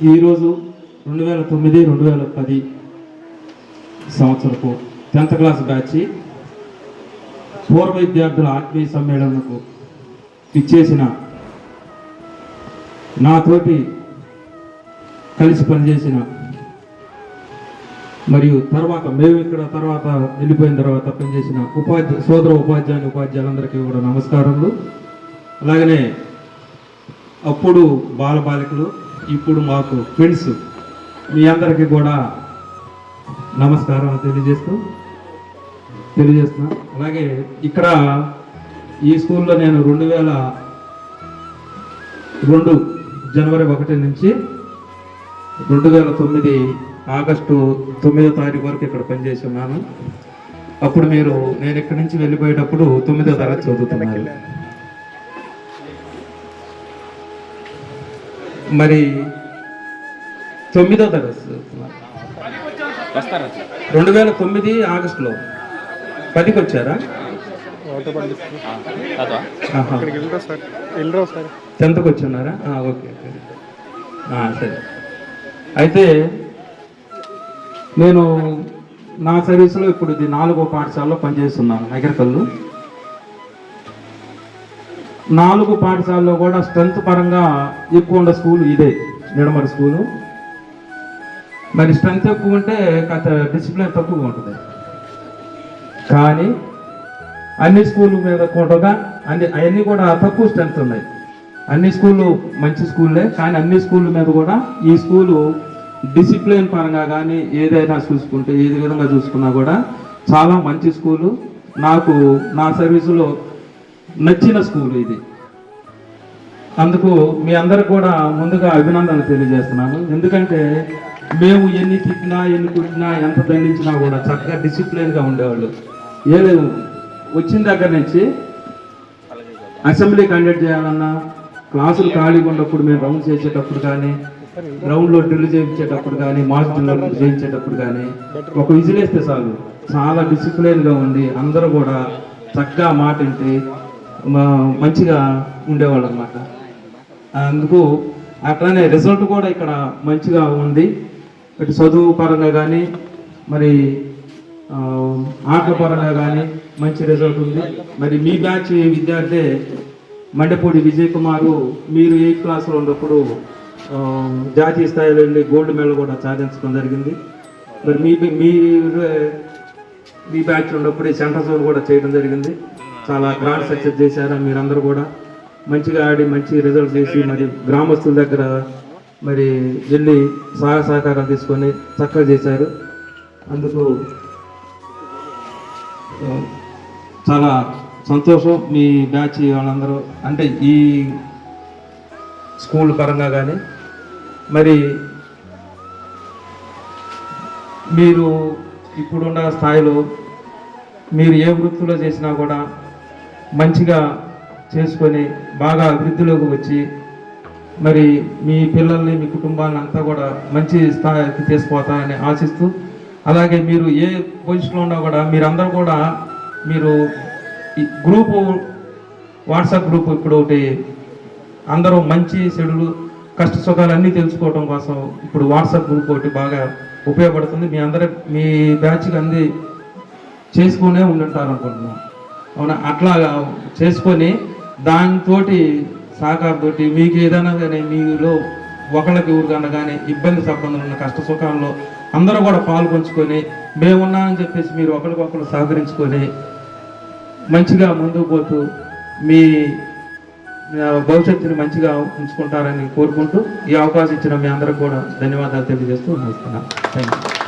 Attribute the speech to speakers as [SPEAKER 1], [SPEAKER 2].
[SPEAKER 1] ఈరోజు రెండు వేల తొమ్మిది రెండు వేల పది సంవత్సరపు టెన్త్ క్లాస్ బ్యాచ్ పూర్వ విద్యార్థుల ఆత్మీయ సమ్మేళనకు ఇచ్చేసిన నాతోటి కలిసి పనిచేసిన మరియు తర్వాత మేము ఇక్కడ తర్వాత వెళ్ళిపోయిన తర్వాత పనిచేసిన ఉపాధ్యాయ సోదర ఉపాధ్యాయుని ఉపాధ్యాయులందరికీ కూడా నమస్కారములు. అలాగనే అప్పుడు బాలబాలికలు ఇప్పుడు మాకు ఫ్రెండ్స్ మీ అందరికీ కూడా నమస్కారం తెలియజేస్తూ తెలియజేస్తున్నా. అలాగే ఇక్కడ ఈ స్కూల్లో నేను రెండు వేల రెండు జనవరి ఒకటి నుంచి రెండు వేల తొమ్మిది ఆగస్టు తొమ్మిదో తారీఖు వరకు ఇక్కడ పనిచేసి ఉన్నాను. అప్పుడు మీరు నేను ఇక్కడి నుంచి వెళ్ళిపోయేటప్పుడు తొమ్మిదో తరగతి చదువుతున్నారు. మరి తొమ్మిదో తరగతి రెండు వేల తొమ్మిది ఆగస్టులో. పదికి వచ్చారా టెన్త్కి వచ్చి ఉన్నారా ఓకే. ఓకే సరే. అయితే నేను నా సర్వీస్లో ఇప్పుడు ఇది నాలుగో పాఠశాలలో పనిచేస్తున్నాను నగరకల్లు నాలుగు పాఠశాలలో కూడా స్ట్రెంత్ పరంగా ఎక్కువ ఉన్న స్కూల్ ఇదే నిడమర స్కూలు. మరి స్ట్రెంత్ ఎక్కువ ఉంటే కథ డిసిప్లిన్ తక్కువగా ఉంటుంది. కానీ అన్ని స్కూళ్ళు మీద కూడా అన్ని అవన్నీ కూడా తక్కువ స్ట్రెంత్ ఉన్నాయి. అన్ని స్కూళ్ళు మంచి స్కూళ్ళే కానీ అన్ని స్కూళ్ళ మీద కూడా ఈ స్కూలు డిసిప్లిన్ పరంగా కానీ ఏదైనా చూసుకుంటే ఏది విధంగా చూసుకున్నా కూడా చాలా మంచి స్కూలు. నాకు నా సర్వీసులో నచ్చిన స్కూల్ ఇది. అందుకు మీ అందరు కూడా ముందుగా అభినందనలు తెలియజేస్తున్నాను. ఎందుకంటే మేము ఎన్ని తిట్టినా ఎన్ని కుట్టినా ఎంత దండించినా కూడా చక్కగా డిసిప్లిన్గా ఉండేవాళ్ళు. ఏ వచ్చిన దగ్గర నుంచి అసెంబ్లీ కండక్ట్ చేయాలన్నా క్లాసులు ఖాళీగా ఉన్నప్పుడు మేము రౌండ్ చేసేటప్పుడు కానీ గ్రౌండ్లో డ్రిల్ చేయించేటప్పుడు కానీ మాస్ డ్రిల్ చేయించేటప్పుడు కానీ ఒక విజిలేస్తే చాలు. చాలా డిసిప్లిన్గా ఉండి అందరూ కూడా చక్కగా మాట వింటే మంచిగా ఉండేవాళ్ళు అనమాట అందుకు అట్లానే రిజల్ట్ కూడా ఇక్కడ మంచిగా ఉంది. ఇటు చదువు పరంగా కానీ మరి ఆటల పరంగా కానీ మంచి రిజల్ట్ ఉంది. మరి మీ బ్యాచ్ విద్యార్థి మండపూడి విజయ్ కుమారు మీరు ఎయిత్ క్లాస్లో ఉన్నప్పుడు జాతీయ స్థాయిలో వెళ్ళి గోల్డ్ మెడల్ కూడా సాధించడం జరిగింది. మరి మీ మీ బ్యాచ్ ఉన్నప్పుడు సెంటర్ జోన్ కూడా చేయడం జరిగింది. చాలా గ్రాండ్ సక్సెస్ చేశారు మీరందరూ కూడా? మంచిగా ఆడి మంచి రిజల్ట్ చేసి మరి గ్రామస్తుల దగ్గర మరి వెళ్ళి సహాయ సహకారాలు తీసుకొని చక్కగా చేశారు. అందుకు చాలా సంతోషం మీ బ్యాచ్ వాళ్ళందరూ. అంటే ఈ స్కూల్ పరంగా కానీ మరి మీరు ఇప్పుడున్న స్థాయిలో మీరు ఏ వృత్తిలో చేసినా కూడా మంచిగా చేసుకొని బాగా అభివృద్ధిలోకి వచ్చి మరి మీ పిల్లల్ని మీ కుటుంబాన్ని అంతా కూడా మంచి స్థాయికి తీసుకుపోతారని ఆశిస్తూ అలాగే మీరు ఏ పొజిషన్లో ఉన్నా కూడా మీరందరూ కూడా మీరు గ్రూపు వాట్సాప్ గ్రూప్ ఇప్పుడు ఒకటి అందరూ మంచి చెడులు కష్ట సుఖాలు అన్నీ తెలుసుకోవడం కోసం ఇప్పుడు వాట్సాప్ గ్రూప్ ఒకటి బాగా ఉపయోగపడుతుంది. మీ అందరి మీ బ్యాచ్కి అంది చేసుకునే ఉండుంటారు అనుకుంటున్నాను అవునా? అట్లా చేసుకొని దానితోటి సహకారంతోటి మీకు ఏదైనా కానీ మీలో ఒకళ్ళకి ఊరికన్నా కానీ ఇబ్బంది సబ్బందులు ఉన్న కష్ట సుఖాల్లో అందరూ కూడా పాల్పంచుకొని మేమున్నామని చెప్పేసి మీరు ఒకరికొకరు సహకరించుకొని మంచిగా ముందుకు పోతూ మీ భవిష్యత్తుని మంచిగా ఉంచుకుంటారని కోరుకుంటూ ఈ అవకాశం ఇచ్చిన మీ అందరికి కూడా ధన్యవాదాలు తెలియజేస్తూ నమస్కారం థ్యాంక్ యూ